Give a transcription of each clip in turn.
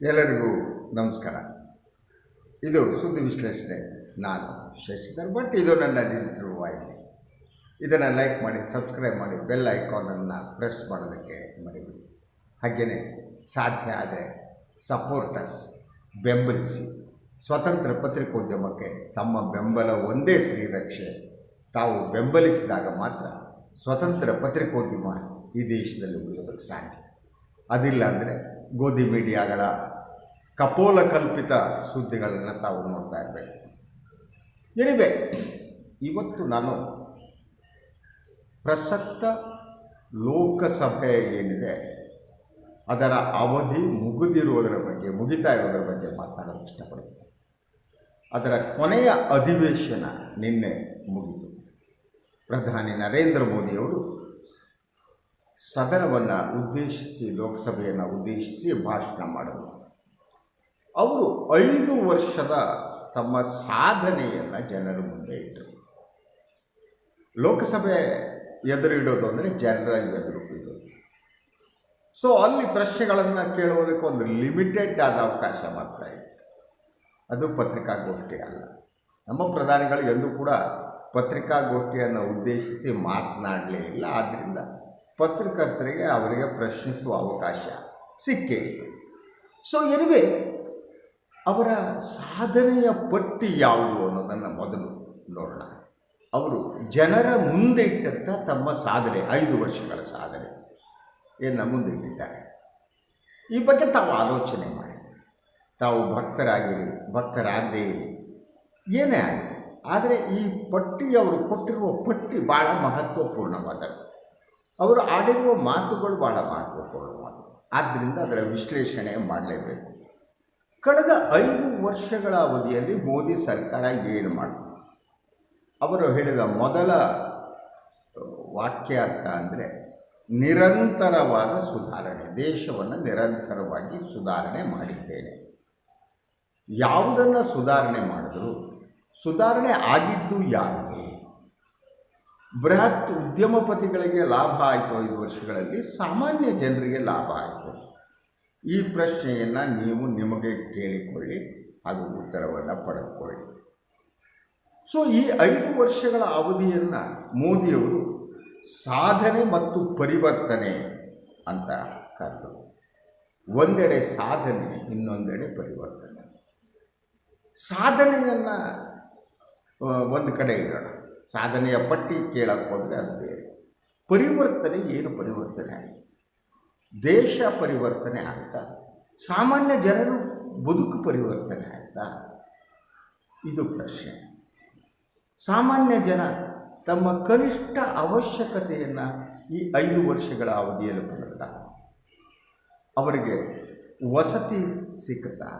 ಎಲ್ಲರಿಗೂ ನಮಸ್ಕಾರ. ಇದು ಸುದ್ದಿ ವಿಶ್ಲೇಷಣೆ. ನಾನು ಶಶಿಧರ್ ಬಟ್ ಇದು ನನ್ನ ಡಿಜಿಟಲ್ ವಾಹಿನಿ. ಇದನ್ನು ಲೈಕ್ ಮಾಡಿ ಸಬ್ಸ್ಕ್ರೈಬ್ ಮಾಡಿ ಬೆಲ್ ಐಕಾನನ್ನು ಪ್ರೆಸ್ ಮಾಡೋದಕ್ಕೆ ಮರಿಬೇಡಿ. ಹಾಗೆಯೇ ಸಾಧ್ಯ ಆದರೆ ಸಪೋರ್ಟಸ್ ಬೆಂಬಲಿಸಿ. ಸ್ವತಂತ್ರ ಪತ್ರಿಕೋದ್ಯಮಕ್ಕೆ ತಮ್ಮ ಬೆಂಬಲ ಒಂದೇ ಶ್ರೀರಕ್ಷೆ ತಾವು ಬೆಂಬಲಿಸಿದಾಗ ಮಾತ್ರ ಸ್ವತಂತ್ರ ಪತ್ರಿಕೋದ್ಯಮ ಈ ದೇಶದಲ್ಲಿ ಉಳಿಯೋದಕ್ಕೆ ಸಾಧ್ಯ. ಅದಿಲ್ಲ ಅಂದರೆ ಗೋಧಿ ಮೀಡಿಯಾಗಳ ಕಪೋಲ ಕಲ್ಪಿತ ಸುದ್ದಿಗಳನ್ನು ತಾವು ನೋಡ್ತಾ ಇರಬೇಕು. ಎನಿವೆ, ಇವತ್ತು ನಾನು ಪ್ರಸಕ್ತ ಲೋಕಸಭೆ ಏನಿದೆ, ಅದರ ಅವಧಿ ಮುಗಿದಿರುವುದರ ಬಗ್ಗೆ, ಮುಗಿತಾ ಇರೋದರ ಬಗ್ಗೆ ಮಾತಾಡಲು ಇಷ್ಟಪಡ್ತೀನಿ ಅದರ ಕೊನೆಯ ಅಧಿವೇಶನ ನಿನ್ನೆ ಮುಗಿತು. ಪ್ರಧಾನಿ ನರೇಂದ್ರ ಮೋದಿಯವರು ಸದನವನ್ನು ಉದ್ದೇಶಿಸಿ ಲೋಕಸಭೆಯನ್ನು ಉದ್ದೇಶಿಸಿ ಭಾಷಣ ಮಾಡಿದರು ಅವರು ಐದು ವರ್ಷದ ತಮ್ಮ ಸಾಧನೆಯನ್ನು ಜನರ ಮುಂದೆ ಇಟ್ಟರು. ಲೋಕಸಭೆ ಎದುರಿಡೋದು ಅಂದರೆ ಜನರ ಎದುರು ಇಡೋದು. ಸೊ ಅಲ್ಲಿ ಪ್ರಶ್ನೆಗಳನ್ನು ಕೇಳುವುದಕ್ಕೆ ಒಂದು ಲಿಮಿಟೆಡ್ ಆದ ಅವಕಾಶ ಮಾತ್ರ ಇತ್ತು. ಅದು ಪತ್ರಿಕಾಗೋಷ್ಠಿ ಅಲ್ಲ. ನಮ್ಮ ಪ್ರಧಾನಿಗಳು ಎಂದೂ ಕೂಡ ಪತ್ರಿಕಾಗೋಷ್ಠಿಯನ್ನು ಉದ್ದೇಶಿಸಿ ಮಾತನಾಡಲೇ ಇಲ್ಲ. ಆದ್ದರಿಂದ ಪತ್ರಕರ್ತರಿಗೆ ಅವರಿಗೆ ಪ್ರಶ್ನಿಸುವ ಅವಕಾಶ ಸಿಕ್ಕೇ ಇಲ್ಲ. ಸೊ ಎನಿವೆ ಅವರ ಸಾಧನೆಯ ಪಟ್ಟಿ ಯಾವುದು ಅನ್ನೋದನ್ನು ಮೊದಲು ನೋಡೋಣ. ಅವರು ಜನರ ಮುಂದೆ ಇಟ್ಟಂಥ ತಮ್ಮ ಸಾಧನೆ, ಐದು ವರ್ಷಗಳ ಸಾಧನೆ ಏನು ಮುಂದೆ ಇಟ್ಟಿದ್ದಾರೆ. ಈ ಬಗ್ಗೆ ತಾವು ಆಲೋಚನೆ ಮಾಡಿ. ತಾವು ಭಕ್ತರಾಗಿರಿ, ಭಕ್ತರಾಗದೇ ಇರಿ. ಏನೇ ಆಗಲಿ ಆದರೆ ಈ ಪಟ್ಟಿ ಅವರು ಕೊಟ್ಟಿರುವ ಪಟ್ಟಿ ಭಾಳ ಮಹತ್ವಪೂರ್ಣವಾದದ್ದು. ಅವರು ಆಡಿರುವ ಮಾತುಗಳು ಬಹಳ ಮಹತ್ವಪೂರ್ಣವಾದವು ಆದ್ದರಿಂದ ಅದರ ವಿಶ್ಲೇಷಣೆ ಮಾಡಲೇಬೇಕು. ಕಳೆದ ಐದು ವರ್ಷಗಳ ಅವಧಿಯಲ್ಲಿ ಮೋದಿ ಸರ್ಕಾರ ಏನು ಮಾಡ್ತು? ಅವರು ಹೇಳಿದ ಮೊದಲ ವಾಕ್ಯ ಅಂತ ಅಂದರೆ ನಿರಂತರವಾದ ಸುಧಾರಣೆ, ದೇಶವನ್ನು ನಿರಂತರವಾಗಿ ಸುಧಾರಣೆ ಮಾಡಿದ್ದೇನೆ. ಯಾವುದನ್ನು ಸುಧಾರಣೆ ಮಾಡಿದ್ರು? ಸುಧಾರಣೆ ಆಗಿದ್ದು ಯಾರಿಗೆ? ಬೃಹತ್ ಉದ್ಯಮಪತಿಗಳಿಗೆ ಲಾಭ ಆಯಿತು ಐದು ವರ್ಷಗಳಲ್ಲಿ ಸಾಮಾನ್ಯ ಜನರಿಗೆ ಲಾಭ ಆಯಿತು. ಈ ಪ್ರಶ್ನೆಯನ್ನು ನೀವು ನಿಮಗೆ ಕೇಳಿಕೊಳ್ಳಿ ಹಾಗೂ ಉತ್ತರವನ್ನು ಪಡೆದುಕೊಳ್ಳಿ. ಸೊ ಈ ಐದು ವರ್ಷಗಳ ಅವಧಿಯನ್ನು ಮೋದಿಯವರು ಸಾಧನೆ ಮತ್ತು ಪರಿವರ್ತನೆ ಅಂತ ಕರೆದರು. ಒಂದೆಡೆ ಸಾಧನೆ, ಇನ್ನೊಂದೆಡೆ ಪರಿವರ್ತನೆ. ಸಾಧನೆಯನ್ನು ಒಂದು ಕಡೆ ಇಡೋಣ. ಸಾಧನೆಯ ಪಟ್ಟಿ ಕೇಳಕ್ಕೆ ಹೋದರೆ ಅದು ಬೇರೆ. ಪರಿವರ್ತನೆ ಏನು ಪರಿವರ್ತನೆ ಆಯಿತು ದೇಶ ಪರಿವರ್ತನೆ ಆಗ್ತಾ, ಸಾಮಾನ್ಯ ಜನರು ಬದುಕು ಪರಿವರ್ತನೆ ಆಗ್ತಾ, ಇದು ಪ್ರಶ್ನೆ. ಸಾಮಾನ್ಯ ಜನ ತಮ್ಮ ಕನಿಷ್ಠ ಅವಶ್ಯಕತೆಯನ್ನು ಈ ಐದು ವರ್ಷಗಳ ಅವಧಿಯಲ್ಲಿ ಪಡೆದ ಅವರಿಗೆ ವಸತಿ ಸಿಕ್ತಾ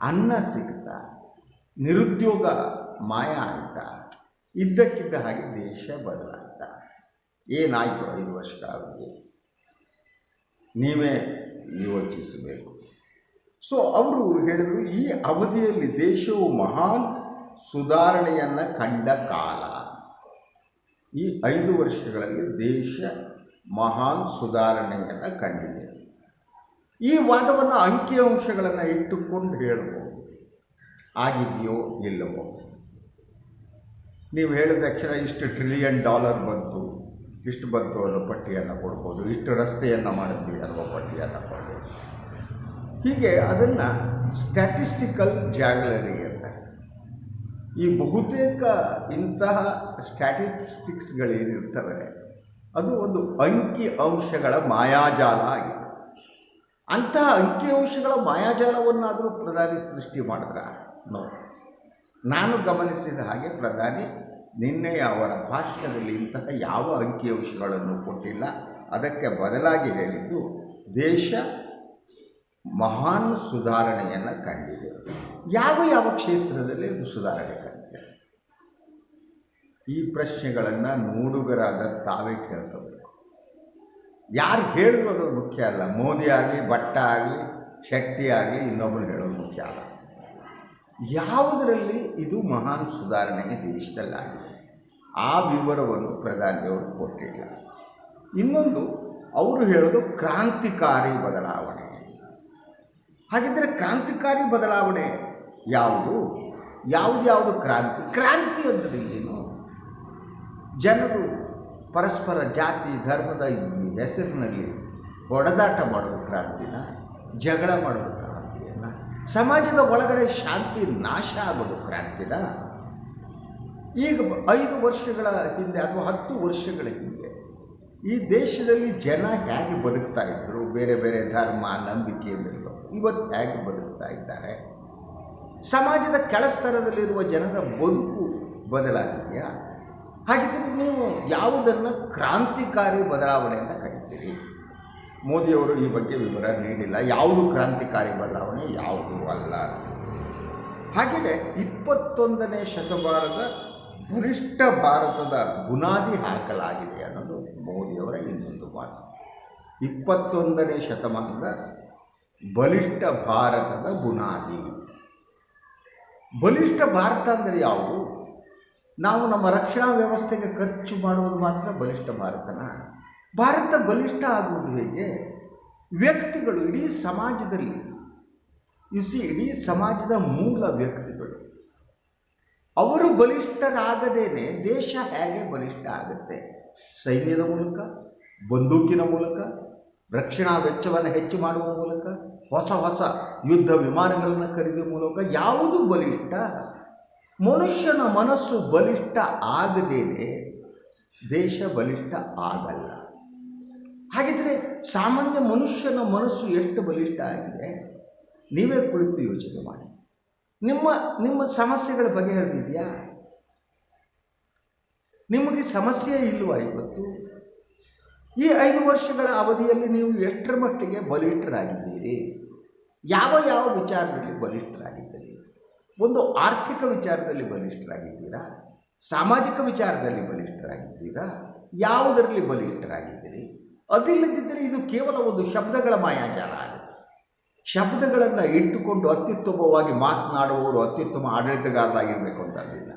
ಅನ್ನ ಸಿಗುತ್ತಾ ನಿರುದ್ಯೋಗ ಮಾಯ ಆಯಿತಾ ಇದ್ದಕ್ಕಿದ್ದ ಹಾಗೆ ದೇಶ ಬದಲಾಯಿತ. ಏನಾಯಿತು ಐದು ವರ್ಷದ ಅವಧಿ ನೀವೇ ಯೋಚಿಸಬೇಕು. ಸೊ ಅವರು ಹೇಳಿದರು, ಈ ಅವಧಿಯಲ್ಲಿ ದೇಶವು ಮಹಾನ್ ಸುಧಾರಣೆಯನ್ನು ಕಂಡ ಕಾಲ. ಈ ಐದು ವರ್ಷಗಳಲ್ಲಿ ದೇಶ ಮಹಾನ್ ಸುಧಾರಣೆಯನ್ನು ಕಂಡಿದೆ. ಈ ವಾದವನ್ನು ಅಂಕಿಅಂಶಗಳನ್ನು ಇಟ್ಟುಕೊಂಡು ಹೇಳಬಹುದು ಆಗಿದೆಯೋ ಇಲ್ಲವೋ? ನೀವು ಹೇಳಿದ ತಕ್ಷಣ ಇಷ್ಟು ಟ್ರಿಲಿಯನ್ ಡಾಲರ್ ಬಂತು. ಇಷ್ಟು ಬಂತು ಅನ್ನೋ ಪಟ್ಟಿಯನ್ನು ಕೊಡ್ಬೋದು. ಇಷ್ಟು ರಸ್ತೆಯನ್ನು ಮಾಡಿದ್ವಿ ಅನ್ನೋ ಪಟ್ಟಿಯನ್ನು ಕೊಡ್ಬೋದು. ಹೀಗೆ ಅದನ್ನು ಸ್ಟ್ಯಾಟಿಸ್ಟಿಕಲ್ ಜಾಗ್ಲರಿ ಅಂತ. ಈ ಬಹುತೇಕ ಇಂತಹ ಸ್ಟ್ಯಾಟಿಸ್ಟಿಕ್ಸ್ಗಳೇನಿರ್ತವೆ ಅದು ಒಂದು ಅಂಕಿ ಅಂಶಗಳ ಮಾಯಾಜಾಲ ಆಗಿದೆ. ಅಂತಹ ಅಂಕಿ ಅಂಶಗಳ ಮಾಯಾಜಾಲವನ್ನಾದರೂ ಪ್ರಧಾನಿ ಸೃಷ್ಟಿ ಮಾಡಿದ್ರ? ನೋಡಿ ನಾನು ಗಮನಿಸಿದ ಹಾಗೆ ಪ್ರಧಾನಿ ನಿನ್ನೆಯ ಅವರ ಭಾಷಣದಲ್ಲಿ ಇಂತಹ ಯಾವ ಅಂಕಿಅಂಶಗಳನ್ನು ಕೊಟ್ಟಿಲ್ಲ. ಅದಕ್ಕೆ ಬದಲಾಗಿ ಹೇಳಿದ್ದು, ದೇಶ ಮಹಾನ್ ಸುಧಾರಣೆಯನ್ನು ಕಂಡಿದೆ. ಯಾವ ಯಾವ ಕ್ಷೇತ್ರದಲ್ಲಿ ಅದು ಸುಧಾರಣೆ ಕಂಡಿದೆ? ಈ ಪ್ರಶ್ನೆಗಳನ್ನು ನೋಡುಗರಾದ ತಾವೇ ಕೇಳ್ಕೋಬೇಕು. ಯಾರು ಹೇಳಿದ್ರು ಅನ್ನೋದು ಮುಖ್ಯ ಅಲ್ಲ. ಮೋದಿ ಆಗಲಿ, ಭಟ್ಟ ಆಗಲಿ, ಶೆಟ್ಟಿ ಆಗಲಿ ಇನ್ನೊಬ್ಬರು ಹೇಳೋದು ಮುಖ್ಯ ಅಲ್ಲ. ಯಾವುದರಲ್ಲಿ ಇದು ಮಹಾನ್ ಸುಧಾರಣೆ ದೇಶದಲ್ಲಾಗಿದೆ? ಆ ವಿವರವನ್ನು ಪ್ರಧಾನಿಯವರು ಕೊಟ್ಟಿಲ್ಲ. ಇನ್ನೊಂದು, ಅವರು ಹೇಳೋದು ಕ್ರಾಂತಿಕಾರಿ ಬದಲಾವಣೆ. ಹಾಗಿದ್ದರೆ ಕ್ರಾಂತಿಕಾರಿ ಬದಲಾವಣೆ ಯಾವುದು? ಯಾವುದ್ಯಾವುದು ಕ್ರಾಂತಿ? ಕ್ರಾಂತಿ ಅಂದರೆ ಏನು? ಜನರು ಪರಸ್ಪರ ಜಾತಿ, ಧರ್ಮದ ಹೆಸರಿನಲ್ಲಿ ಹೊಡೆದಾಟ ಮಾಡೋದು ಕ್ರಾಂತಿನ, ಜಗಳ ಕ್ರಾಂತಿಯನ್ನು ಸಮಾಜದ ಒಳಗಡೆ ಶಾಂತಿ ನಾಶ ಆಗೋದು ಕ್ರಾಂತಿನ? ಈಗ ಐದು ವರ್ಷಗಳ ಹಿಂದೆ ಅಥವಾ ಹತ್ತು ವರ್ಷಗಳ ಹಿಂದೆ ಈ ದೇಶದಲ್ಲಿ ಜನ ಹೇಗೆ ಬದುಕ್ತಾ ಇದ್ದರು ಬೇರೆ ಬೇರೆ ಧರ್ಮ, ನಂಬಿಕೆ ಮೇಲೂ ಇವತ್ತು ಹೇಗೆ ಬದುಕ್ತಾ ಇದ್ದಾರೆ? ಸಮಾಜದ ಕೆಳಸ್ತರದಲ್ಲಿರುವ ಜನರ ಬದುಕು ಬದಲಾಗಿದೆಯಾ? ಹಾಗಿದ್ದರೆ ನೀವು ಯಾವುದನ್ನು ಕ್ರಾಂತಿಕಾರಿ ಬದಲಾವಣೆ ಅಂತ ಕರಿತೀರಿ? ಮೋದಿಯವರು ಈ ಬಗ್ಗೆ ವಿವರ ನೀಡಿಲ್ಲ. ಯಾವುದು ಕ್ರಾಂತಿಕಾರಿ ಬದಲಾವಣೆ, ಯಾವುದು ಅಲ್ಲ. ಹಾಗೆಯೇ ಇಪ್ಪತ್ತೊಂದನೇ ಶತಮಾನದ ಬಲಿಷ್ಠ ಭಾರತದ ಬುನಾದಿ ಹಾಕಲಾಗಿದೆ ಅನ್ನೋದು ಮೋದಿಯವರ ಇನ್ನೊಂದು ಮಾತು. ಇಪ್ಪತ್ತೊಂದನೇ ಶತಮಾನದ ಬಲಿಷ್ಠ ಭಾರತದ ಬುನಾದಿ. ಬಲಿಷ್ಠ ಭಾರತ ಅಂದರೆ ಯಾವುದು? ನಾವು ನಮ್ಮ ರಕ್ಷಣಾ ವ್ಯವಸ್ಥೆಗೆ ಖರ್ಚು ಮಾಡುವುದು ಮಾತ್ರ ಬಲಿಷ್ಠ ಭಾರತನ ಭಾರತ ಬಲಿಷ್ಠ ಆಗುವುದು ಹೇಗೆ? ವ್ಯಕ್ತಿಗಳು ಇಡೀ ಸಮಾಜದಲ್ಲಿ ಇಸಿ ಇಡೀ ಸಮಾಜದ ಮೂಲ ವ್ಯಕ್ತಿಗಳು. ಅವರು ಬಲಿಷ್ಠರಾಗದೇನೆ ದೇಶ ಹೇಗೆ ಬಲಿಷ್ಠ ಆಗುತ್ತೆ? ಸೈನ್ಯದ ಮೂಲಕ, ಬಂದೂಕಿನ ಮೂಲಕ, ರಕ್ಷಣಾ ವೆಚ್ಚವನ್ನು ಹೆಚ್ಚು ಮಾಡುವ ಮೂಲಕ, ಹೊಸ ಹೊಸ ಯುದ್ಧ ವಿಮಾನಗಳನ್ನು ಖರೀದಿ ಮೂಲಕ ಯಾವುದು ಬಲಿಷ್ಠ? ಮನುಷ್ಯನ ಮನಸ್ಸು ಬಲಿಷ್ಠ ಆಗದೇನೆ ದೇಶ ಬಲಿಷ್ಠ ಆಗಲ್ಲ. ಹಾಗಿದ್ರೆ ಸಾಮಾನ್ಯ ಮನುಷ್ಯನ ಮನಸ್ಸು ಎಷ್ಟು ಬಲಿಷ್ಠ ಆಗಿದೆ? ನೀವೇ ಕುಳಿತು ಯೋಚನೆ ಮಾಡಿ. ನಿಮ್ಮ ನಿಮ್ಮ ಸಮಸ್ಯೆಗಳ ಬಗೆಹರಿದಿದೆಯಾ? ನಿಮಗೆ ಸಮಸ್ಯೆ ಇಲ್ವಾ ಇವತ್ತು? ಈ ಐದು ವರ್ಷಗಳ ಅವಧಿಯಲ್ಲಿ ನೀವು ಎಷ್ಟರ ಮಟ್ಟಿಗೆ ಬಲಿಷ್ಠರಾಗಿದ್ದೀರಿ? ಯಾವ ಯಾವ ವಿಚಾರದಲ್ಲಿ ಬಲಿಷ್ಠರಾಗಿದ್ದೀರಿ? ಒಂದು ಆರ್ಥಿಕ ವಿಚಾರದಲ್ಲಿ ಬಲಿಷ್ಠರಾಗಿದ್ದೀರಾ? ಸಾಮಾಜಿಕ ವಿಚಾರದಲ್ಲಿ ಬಲಿಷ್ಠರಾಗಿದ್ದೀರಾ? ಯಾವುದರಲ್ಲಿ ಬಲಿಷ್ಠರಾಗಿದ್ದೀರಿ? ಅದಿಲ್ಲದಿದ್ದರೆ ಇದು ಕೇವಲ ಒಂದು ಶಬ್ದಗಳ ಮಾಯಾಜಾಲ ಆಗುತ್ತೆ ಶಬ್ದಗಳನ್ನು ಇಟ್ಟುಕೊಂಡು ಅತ್ಯುತ್ತಮವಾಗಿ ಮಾತನಾಡುವವರು ಅತ್ಯುತ್ತಮ ಆಡಳಿತಗಾರರಾಗಿರಬೇಕು ಅಂತ ಅಲ್ಲಿಲ್ಲ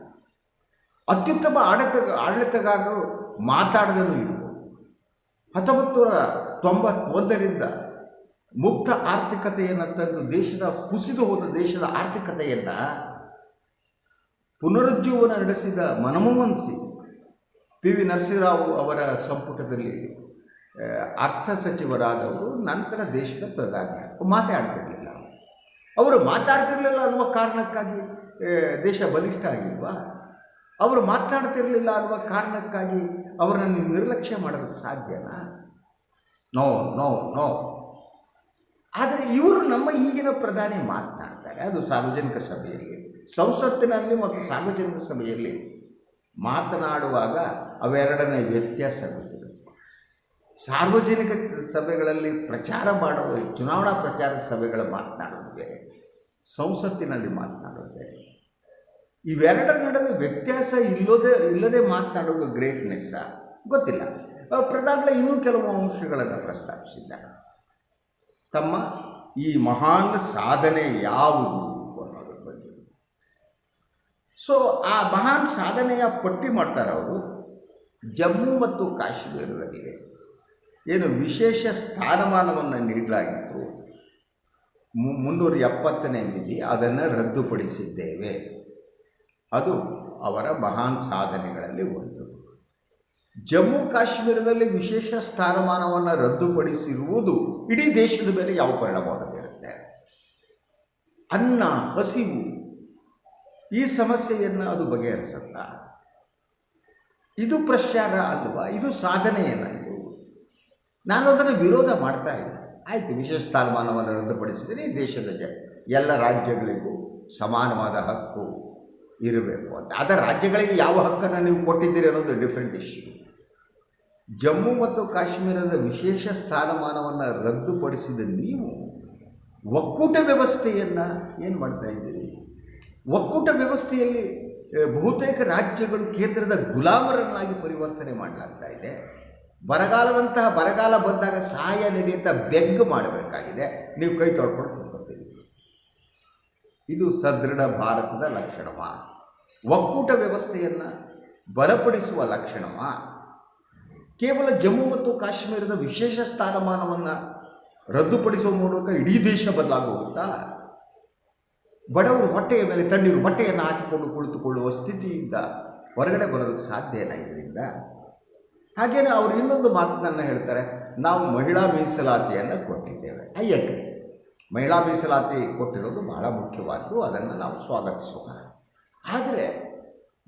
ಅತ್ಯುತ್ತಮ ಆಡಳಿತ, ಆಡಳಿತಗಾರರು ಮಾತಾಡದಲ್ಲೂ ಇರ್ಬೋದು ಹತ್ತೊಂಬತ್ತು ನೂರ ತೊಂಬತ್ತೊಂದರಿಂದ ಮುಕ್ತ ಆರ್ಥಿಕತೆಯನ್ನು ತಂದು ದೇಶದ ಕುಸಿದು ಹೋದ ದೇಶದ ಆರ್ಥಿಕತೆಯನ್ನು ಪುನರುಜ್ಜೀವನ ನಡೆಸಿದ ಮನಮೋಹನ್ ಸಿಂಗ್, ಪಿ ವಿ ನರಸಿಂಹರಾವ್ ಅವರ ಸಂಪುಟದಲ್ಲಿ ಅರ್ಥ ಸಚಿವರಾದವರು ನಂತರ ದೇಶದ ಪ್ರಧಾನಿ. ಮಾತಾಡ್ತಿರಲಿಲ್ಲ ಅವರು. ಮಾತಾಡ್ತಿರಲಿಲ್ಲ ಅನ್ನುವ ಕಾರಣಕ್ಕಾಗಿ ದೇಶ ಬಲಿಷ್ಠ ಆಗಿಲ್ವಾ? ಅವರು ಮಾತಾಡ್ತಿರಲಿಲ್ಲ ಅನ್ನುವ ಕಾರಣಕ್ಕಾಗಿ ಅವರನ್ನು ನಿರ್ಲಕ್ಷ್ಯ ಮಾಡೋದಕ್ಕೆ ಸಾಧ್ಯನಾ? No no no. ಆದರೆ ಇವರು ನಮ್ಮ ಈಗಿನ ಪ್ರಧಾನಿ ಮಾತನಾಡ್ತಾರೆ. ಅದು ಸಾರ್ವಜನಿಕ ಸಭೆಯಲ್ಲಿ, ಸಂಸತ್ತಿನಲ್ಲಿ ಮತ್ತು ಸಾರ್ವಜನಿಕ ಸಭೆಯಲ್ಲಿ ಮಾತನಾಡುವಾಗ ಅವೆರಡನೇ ವ್ಯತ್ಯಾಸ ಗೊತ್ತಿರುತ್ತೆ ಸಾರ್ವಜನಿಕ ಸಭೆಗಳಲ್ಲಿ ಪ್ರಚಾರ ಮಾಡುವ ಚುನಾವಣಾ ಪ್ರಚಾರ ಸಭೆಗಳ ಮಾತನಾಡೋದು ಬೇರೆ ಸಂಸತ್ತಿನಲ್ಲಿ ಮಾತನಾಡೋದು ಬೇರೆ. ಇವೆರಡರ ನಡುವೆ ವ್ಯತ್ಯಾಸ ಇಲ್ಲದೆ ಇಲ್ಲದೆ ಮಾತನಾಡೋದು ಗ್ರೇಟ್ನೆಸ್ಸ ಗೊತ್ತಿಲ್ಲ. ಆ, ಪ್ರಧಾನಿಗಳ ಇನ್ನೂ ಕೆಲವು ಅಂಶಗಳನ್ನು ಪ್ರಸ್ತಾಪಿಸಿದ್ದಾರೆ. ತಮ್ಮ ಈ ಮಹಾನ್ ಸಾಧನೆ ಯಾವುದು ಅನ್ನೋದ್ರ ಬಗ್ಗೆ. ಸೊ ಆ ಮಹಾನ್ ಸಾಧನೆಯ ಪಟ್ಟಿ ಮಾಡ್ತಾರೆ ಅವರು ಜಮ್ಮು ಮತ್ತು ಕಾಶ್ಮೀರದಲ್ಲಿ ಏನು ವಿಶೇಷ ಸ್ಥಾನಮಾನವನ್ನು ನೀಡಲಾಗಿತ್ತು. ಮುನ್ನೂರ ಎಪ್ಪತ್ತನೇ ವಿಧಿ ಅದನ್ನು ರದ್ದುಪಡಿಸಿದ್ದೇವೆ. ಅದು ಅವರ ಮಹಾನ್ ಸಾಧನೆಗಳಲ್ಲಿ ಒಂದು. ಜಮ್ಮು ಕಾಶ್ಮೀರದಲ್ಲಿ ವಿಶೇಷ ಸ್ಥಾನಮಾನವನ್ನು ರದ್ದುಪಡಿಸಿರುವುದು ಇಡೀ ದೇಶದ ಮೇಲೆ ಯಾವ ಪರಿಣಾಮ ಬೀರುತ್ತೆ? ಅನ್ನ, ಹಸಿವು, ಈ ಸಮಸ್ಯೆಯನ್ನು ಅದು ಬಗೆಹರಿಸುತ್ತಾ? ಇದು ಪ್ರಚಾರ ಅಲ್ವಾ? ಇದು ಸಾಧನೆಯನ್ನ ನಾನು ಅದನ್ನು ವಿರೋಧ ಮಾಡ್ತಾ ಇಲ್ಲ ಆಯಿತು, ವಿಶೇಷ ಸ್ಥಾನಮಾನವನ್ನು ರದ್ದುಪಡಿಸಿದರೆ ದೇಶದ ಜ, ಎಲ್ಲ ರಾಜ್ಯಗಳಿಗೂ ಸಮಾನವಾದ ಹಕ್ಕು ಇರಬೇಕು ಅಂತ. ಅದರ ರಾಜ್ಯಗಳಿಗೆ ಯಾವ ಹಕ್ಕನ್ನು ನೀವು ಕೊಟ್ಟಿದ್ದೀರಿ ಅನ್ನೋದು ಡಿಫ್ರೆಂಟ್ ಇಶ್ಯೂ ಜಮ್ಮು ಮತ್ತು ಕಾಶ್ಮೀರದ ವಿಶೇಷ ಸ್ಥಾನಮಾನವನ್ನು ರದ್ದುಪಡಿಸಿದ ನೀವು ಒಕ್ಕೂಟ ವ್ಯವಸ್ಥೆಯನ್ನು ಏನು ಮಾಡ್ತಾ ಇದ್ದೀರಿ? ಒಕ್ಕೂಟ ವ್ಯವಸ್ಥೆಯಲ್ಲಿ ಬಹುತೇಕ ರಾಜ್ಯಗಳು ಕೇಂದ್ರದ ಗುಲಾಮರನ್ನಾಗಿ ಪರಿವರ್ತನೆ ಮಾಡಲಾಗ್ತಾ ಇದೆ. ಬರಗಾಲದಂತಹ ಬರಗಾಲ ಬಂದಾಗ ಸಹಾಯ ನೀಡಿ ಅಂತ ಬೆಗ್ ಮಾಡಬೇಕಾಗಿದೆ. ನೀವು ಕೈ ತೊಳ್ಕೊಂಡು ಕೂತ್ಕೊತೀರಿ. ಇದು ಸದೃಢ ಭಾರತದ ಲಕ್ಷಣವ? ಒಕ್ಕೂಟ ವ್ಯವಸ್ಥೆಯನ್ನು ಬಲಪಡಿಸುವ ಲಕ್ಷಣವ? ಕೇವಲ ಜಮ್ಮು ಮತ್ತು ಕಾಶ್ಮೀರದ ವಿಶೇಷ ಸ್ಥಾನಮಾನವನ್ನು ರದ್ದುಪಡಿಸುವ ಮೂಲಕ ಇಡೀ ದೇಶ ಬದಲಾಗೋಗುತ್ತಾ? ಬಡವರು ಹೊಟ್ಟೆಯ ಮೇಲೆ ತಣ್ಣೀರು ಬಟ್ಟೆಯನ್ನು ಹಾಕಿಕೊಂಡು ಕುಳಿತುಕೊಳ್ಳುವ ಸ್ಥಿತಿಯಿಂದ ಹೊರಗಡೆ ಬರೋದಕ್ಕೆ ಸಾಧ್ಯ ಇದರಿಂದ. ಹಾಗೇನೆ ಅವರು ಇನ್ನೊಂದು ಮಾತನ್ನು ಹೇಳ್ತಾರೆ, ನಾವು ಮಹಿಳಾ ಮೀಸಲಾತಿಯನ್ನು ಕೊಟ್ಟಿದ್ದೇವೆ. ಅಯ್ಯಕ್ಕೆ, ಮಹಿಳಾ ಮೀಸಲಾತಿ ಕೊಟ್ಟಿರೋದು ಬಹಳ ಮುಖ್ಯವಾದ್ದು, ಅದನ್ನು ನಾವು ಸ್ವಾಗತಿಸೋಣ. ಆದರೆ,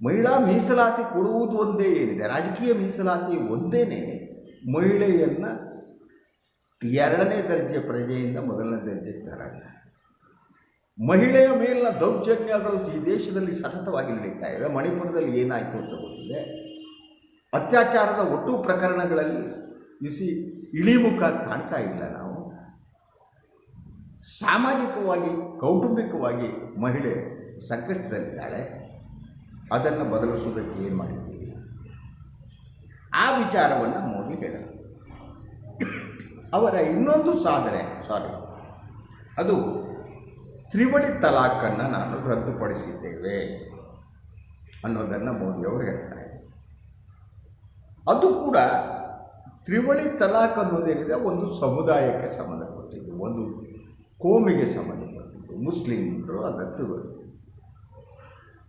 ಮಹಿಳಾ ಮೀಸಲಾತಿ ಕೊಡುವುದು ಒಂದೇ ಏನಿದೆ? ರಾಜಕೀಯ ಮೀಸಲಾತಿ ಒಂದೇ ಮಹಿಳೆಯನ್ನು ಎರಡನೇ ದರ್ಜೆ ಪ್ರಜೆಯಿಂದ ಮೊದಲನೇ ದರ್ಜೆಗೆ ತರಲ್ಲ. ಮಹಿಳೆಯ ಮೇಲಿನ ದೌರ್ಜನ್ಯಗಳು ಈ ದೇಶದಲ್ಲಿ ಸತತವಾಗಿ ನಡೀತಾ ಇವೆ. ಮಣಿಪುರದಲ್ಲಿ ಏನಾಯಿತು ಅಂತ ಗೊತ್ತಿದೆ? ಅತ್ಯಾಚಾರದ ಒಟ್ಟು ಪ್ರಕರಣಗಳಲ್ಲಿ ಇಸಿ ಇಳಿಮುಖ ಕಾಣ್ತಾ ಇಲ್ಲ ನಾವು. ಸಾಮಾಜಿಕವಾಗಿ, ಕೌಟುಂಬಿಕವಾಗಿ ಮಹಿಳೆ ಸಂಕಷ್ಟದಲ್ಲಿದ್ದಾಳೆ. ಅದನ್ನು ಬದಲಿಸುವುದಕ್ಕೆ ಏನು ಮಾಡಿದ್ದೀರಿ? ಆ ವಿಚಾರವನ್ನು ಮೋದಿ ಹೇಳ ಅವರ ಇನ್ನೊಂದು ಸಾಧನೆ, ಸಾರಿ, ಅದು ತ್ರಿವಳಿ ತಲಾಖನ್ನು ನಾನು ರದ್ದುಪಡಿಸಿದ್ದೇವೆ ಅನ್ನೋದನ್ನು ಮೋದಿಯವರು ಹೇಳ್ತಾರೆ. ಅದು ಕೂಡ ತ್ರಿವಳಿ ತಲಾಖ್ ಅನ್ನೋದೇನಿದೆ, ಒಂದು ಸಮುದಾಯಕ್ಕೆ ಸಂಬಂಧಪಟ್ಟಿದ್ದು, ಒಂದು ಕೋಮಿಗೆ ಸಂಬಂಧಪಟ್ಟಿದ್ದು, ಮುಸ್ಲಿಮರು ಅದನ್ನು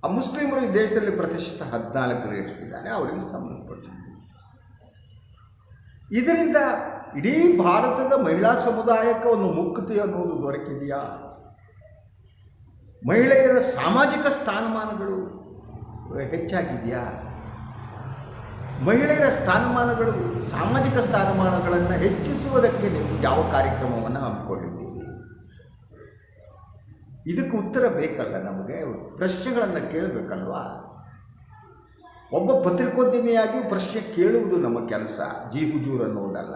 ಆ ಮುಸ್ಲಿಮರು ಈ ದೇಶದಲ್ಲಿ ಪ್ರತಿಶತ ರೇಟ್ ಇದ್ದಾರೆ ಅವರಿಗೆ ಸಂಬಂಧಪಟ್ಟಿದ್ದು. ಇದರಿಂದ ಇಡೀ ಭಾರತದ ಮಹಿಳಾ ಸಮುದಾಯಕ್ಕೆ ಒಂದು ಮುಕ್ತಿ ಅನ್ನೋದು ದೊರಕಿದೆಯಾ? ಮಹಿಳೆಯರ ಸಾಮಾಜಿಕ ಸ್ಥಾನಮಾನಗಳು ಹೆಚ್ಚಾಗಿದೆಯಾ? ಮಹಿಳೆಯರ ಸ್ಥಾನಮಾನಗಳು, ಸಾಮಾಜಿಕ ಸ್ಥಾನಮಾನಗಳನ್ನು ಹೆಚ್ಚಿಸುವುದಕ್ಕೆ ನೀವು ಯಾವ ಕಾರ್ಯಕ್ರಮವನ್ನು ಹಮ್ಮಿಕೊಂಡಿದ್ದೀರಿ? ಇದಕ್ಕೆ ಉತ್ತರ ಬೇಕಲ್ಲ ನಮಗೆ. ಪ್ರಶ್ನೆಗಳನ್ನು ಕೇಳಬೇಕಲ್ವಾ? ಒಬ್ಬ ಪತ್ರಿಕೋದ್ಯಮಿಯಾಗಿ ಪ್ರಶ್ನೆ ಕೇಳುವುದು ನಮ್ಮ ಕೆಲಸ, ಜಿ ಹುಜೂರ್ ಅನ್ನೋದಲ್ಲ.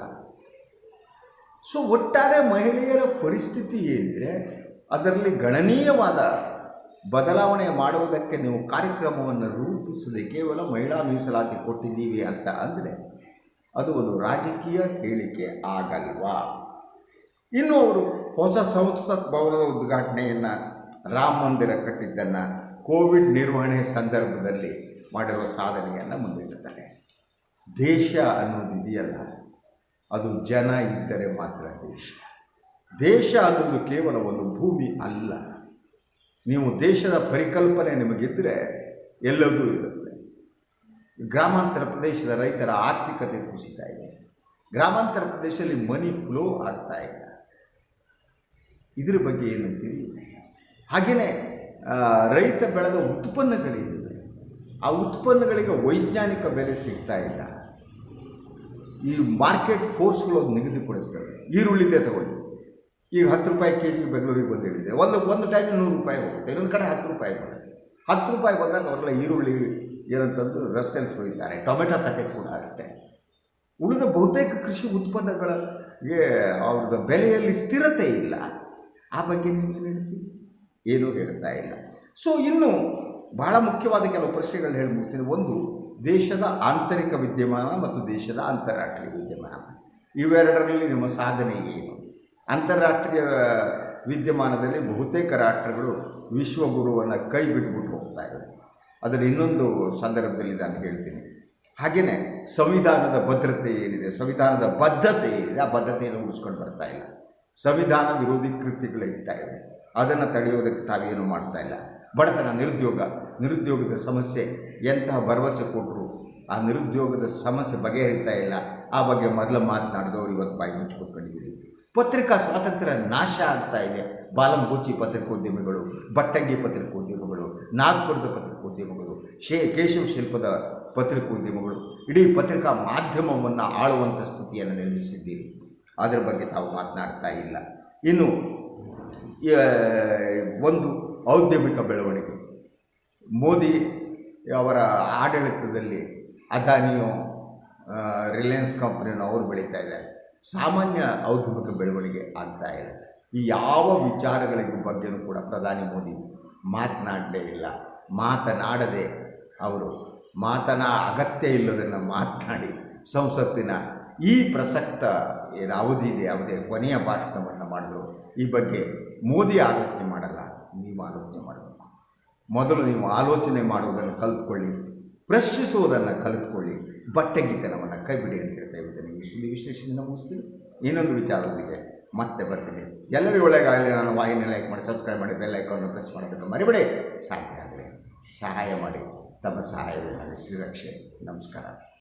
ಸೊ ಒಟ್ಟಾರೆ ಮಹಿಳೆಯರ ಪರಿಸ್ಥಿತಿ ಏನಿದೆ? ಅದರಲ್ಲಿ ಗಣನೀಯವಾದ ಬದಲಾವಣೆ ಮಾಡುವುದಕ್ಕೆ ನೀವು ಕಾರ್ಯಕ್ರಮವನ್ನು ರೂಪಿಸದೆ ಕೇವಲ ಮಹಿಳಾ ಮೀಸಲಾತಿ ಕೊಟ್ಟಿದ್ದೀವಿ ಅಂತ ಅಂದರೆ ಅದು ಒಂದು ರಾಜಕೀಯ ಹೇಳಿಕೆ ಆಗಲ್ವಾ? ಇನ್ನು ಅವರು ಹೊಸ ಸಂಸತ್ ಭವನದ ಉದ್ಘಾಟನೆಯನ್ನು ರಾಮ ಮಂದಿರ ಕಟ್ಟಿದ್ದನ್ನು ಕೋವಿಡ್ ನಿರ್ವಹಣೆ ಸಂದರ್ಭದಲ್ಲಿ ಮಾಡಿರುವ ಸಾಧನೆಯನ್ನು ಮುಂದಿಟ್ಟಿದ್ದಾರೆ. ದೇಶ ಅನ್ನೋದು ಇದೆಯಲ್ಲ, ಅದು ಜನ ಇದ್ದರೆ ಮಾತ್ರ ದೇಶ. ದೇಶ ಅನ್ನೋದು ಕೇವಲ ಒಂದು ಭೂಮಿ ಅಲ್ಲ. ನೀವು ದೇಶದ ಪರಿಕಲ್ಪನೆ ನಿಮಗಿದ್ದರೆ ಎಲ್ಲದೂ ಇರುತ್ತೆ. ಗ್ರಾಮಾಂತರ ಪ್ರದೇಶದ ರೈತರ ಆರ್ಥಿಕತೆ ಕುಸಿತಾ ಇದೆ. ಗ್ರಾಮಾಂತರ ಪ್ರದೇಶದಲ್ಲಿ ಮನಿ ಫ್ಲೋ ಆಗ್ತಾ ಇಲ್ಲ. ಇದ್ರ ಬಗ್ಗೆ ಏನಂತೀರಿ ಹಾಗೆಯೇ ರೈತ ಬೆಳೆದ ಉತ್ಪನ್ನಗಳೇನಿವೆ ಆ ಉತ್ಪನ್ನಗಳಿಗೆ ವೈಜ್ಞಾನಿಕ ಬೆಲೆ ಸಿಗ್ತಾ ಇಲ್ಲ. ಈ ಮಾರ್ಕೆಟ್ ಫೋರ್ಸ್ಗಳು ನಿಗದಿಪಡಿಸ್ತವೆ ಈರುಳ್ಳಿದೆ ತಗೊಳ್ಳಿ. ಈಗ ಹತ್ತು ರೂಪಾಯಿ ಕೆ ಜಿಗೆ ಬೆಂಗಳೂರಿಗೆ ಬಂದಿಳಿದೆ ಒಂದು ಒಂದು ಟೈಮ್ ನೂರು ರೂಪಾಯಿ ಹೋಗುತ್ತೆ. ಇನ್ನೊಂದು ಕಡೆ ಹತ್ತು ರೂಪಾಯಿ ಬರುತ್ತೆ. ಹತ್ತು ರೂಪಾಯಿ ಬಂದಾಗ ಅವರೆಲ್ಲ ಈರುಳ್ಳಿ ಏನಂತಂದು ರಸ್ತೆಯಲ್ಲಿ ಸುಳಿತಾರೆ ಟೊಮೆಟೊ ತಟ್ಟೆ ಕೂಡ ಆಗುತ್ತೆ ಉಳಿದ ಬಹುತೇಕ ಕೃಷಿ ಉತ್ಪನ್ನಗಳಿಗೆ ಅವ್ರದ್ದು ಬೆಲೆಯಲ್ಲಿ ಸ್ಥಿರತೆ ಇಲ್ಲ. ಆ ಬಗ್ಗೆ ನೀವು ಹೇಳ್ತೀನಿ ಏನೂ ಹೇಳ್ತಾ ಇಲ್ಲ. ಸೊ ಇನ್ನು ಬಹಳ ಮುಖ್ಯವಾದ ಕೆಲವು ಪ್ರಶ್ನೆಗಳನ್ನ ಹೇಳ್ಬಿಡ್ತೀನಿ ಒಂದು, ದೇಶದ ಆಂತರಿಕ ವಿದ್ಯಮಾನ ಮತ್ತು ದೇಶದ ಅಂತಾರಾಷ್ಟ್ರೀಯ ವಿದ್ಯಮಾನ. ಇವೆರಡರಲ್ಲಿ ನಿಮ್ಮ ಸಾಧನೆ ಏನು? ಅಂತಾರಾಷ್ಟ್ರೀಯ ವಿದ್ಯಮಾನದಲ್ಲಿ ಬಹುತೇಕ ರಾಷ್ಟ್ರಗಳು ವಿಶ್ವಗುರುವನ್ನು ಕೈ ಬಿಟ್ಬಿಟ್ಟು ಇವೆ ಅದರ ಇನ್ನೊಂದು ಸಂದರ್ಭದಲ್ಲಿ ನಾನು ಹೇಳ್ತೀನಿ. ಹಾಗೆಯೇ ಸಂವಿಧಾನದ ಭದ್ರತೆ ಏನಿದೆ, ಸಂವಿಧಾನದ ಬದ್ಧತೆ ಏನಿದೆ, ಆ ಬದ್ಧತೆಯನ್ನು ಉಳಿಸ್ಕೊಂಡು ಬರ್ತಾ ಇಲ್ಲ. ಸಂವಿಧಾನ ವಿರೋಧಿ ಕೃತ್ಯಗಳು ಇರ್ತಾ ಇವೆ. ಅದನ್ನು ತಡೆಯೋದಕ್ಕೆ ತಾವೇನು ಮಾಡ್ತಾ ಇಲ್ಲ. ಬಡತನ ನಿರುದ್ಯೋಗ, ನಿರುದ್ಯೋಗದ ಸಮಸ್ಯೆ ಎಂತಹ ಭರವಸೆ ಕೊಟ್ಟರು ಆ ನಿರುದ್ಯೋಗದ ಸಮಸ್ಯೆ ಬಗೆಹರಿತಾ ಇಲ್ಲ. ಆ ಬಗ್ಗೆ ಮೊದಲು ಮಾತನಾಡಿದವರು ಇವತ್ತು ಬಾಯಿ ಮುಚ್ಚಿ ಕೂತ್ಕೊಂಡಿದ್ದೀರಿ. ಪತ್ರಿಕಾ ಸ್ವಾತಂತ್ರ್ಯ ನಾಶ ಆಗ್ತಾ ಇದೆ. ಬಾಲಂಗೋಚಿ ಪತ್ರಿಕೋದ್ಯಮಿಗಳು, ಬಟ್ಟಂಗಿ ಪತ್ರಿಕೋದ್ಯಮಗಳು, ನಾಗ್ಪುರದ ಪತ್ರಿಕೋದ್ಯಮಗಳು, ಶೇ ಕೇಶವ ಶಿಲ್ಪದ ಪತ್ರಿಕೋದ್ಯಮಗಳು, ಇಡೀ ಪತ್ರಿಕಾ ಮಾಧ್ಯಮವನ್ನು ಆಳುವಂಥ ಸ್ಥಿತಿಯನ್ನು ನಿರ್ಮಿಸಿದ್ದೀರಿ. ಅದರ ಬಗ್ಗೆ ತಾವು ಮಾತನಾಡ್ತಾ ಇಲ್ಲ. ಇನ್ನು ಒಂದು ಔದ್ಯಮಿಕ ಬೆಳವಣಿಗೆ. ಮೋದಿ ಅವರ ಆಡಳಿತದಲ್ಲಿ ಅದಾನಿಯೋ ರಿಲಯನ್ಸ್ ಕಂಪ್ನಿಯನ್ನು ಅವರು ಬೆಳೀತಾ ಇದ್ದಾರೆ. ಸಾಮಾನ್ಯ ಔದ್ಯಮಿಕ ಬೆಳವಣಿಗೆ ಆಗ್ತಾ ಇಲ್ಲ ಈ ಯಾವ ವಿಚಾರಗಳಿಗೆ ಬಗ್ಗೆನೂ ಕೂಡ ಪ್ರಧಾನಿ ಮೋದಿ ಮಾತನಾಡಲೇ ಇಲ್ಲ. ಮಾತನಾಡದೆ ಅವರು ಮಾತನಾ ಅಗತ್ಯ ಇಲ್ಲದನ್ನು ಮಾತನಾಡಿ ಸಂಸತ್ತಿನ ಈ ಪ್ರಸಕ್ತ ಏನು ಅವಧಿ ಇದೆ ಅವಧಿ ಕೊನೆಯ ಭಾಷಣವನ್ನು ಮಾಡಿದ್ರು, ಈ ಬಗ್ಗೆ ಮೋದಿ ಆಲೋಚನೆ ಮಾಡಲ್ಲ, ನೀವು ಆಲೋಚನೆ ಮಾಡಬೇಕು. ಮೊದಲು ನೀವು ಆಲೋಚನೆ ಮಾಡುವುದನ್ನು ಕಲಿತ್ಕೊಳ್ಳಿ, ಪ್ರಶ್ನಿಸುವುದನ್ನು ಕಲಿತ್ಕೊಳ್ಳಿ ಬಟ್ಟೆಗಿತನವನ್ನು ಕೈಬಿಡಿ ಅಂತ ಹೇಳ್ತಾ ಇದ್ದೇನೆ. ಈ ಸುದ್ದಿ ವಿಶ್ಲೇಷಣೆಯನ್ನು ಮುಗಿಸ್ತೀನಿ. ಇನ್ನೊಂದು ವಿಚಾರದೊಂದಿಗೆ ಮತ್ತೆ ಬರ್ತೀನಿ. ಎಲ್ಲರಿಗೂ ಒಳ್ಳೆಯದಾಗಲಿ ನಾನು ವಾಹಿನಿ ಲೈಕ್ ಮಾಡಿ ಸಬ್ಸ್ಕ್ರೈಬ್ ಮಾಡಿ ಬೆಲ್ ಐಕಾನ್ ಪ್ರೆಸ್ ಮಾಡೋದಕ್ಕೆ ಮರಿಬೇಡಿ. ಸಾಧ್ಯ ಆಗಲಿ. ಸಹಾಯ ಮಾಡಿ. ತಮ್ಮ ಸಹಾಯವೇ ನನಗೆ ಶ್ರೀರಕ್ಷೆ. ನಮಸ್ಕಾರ.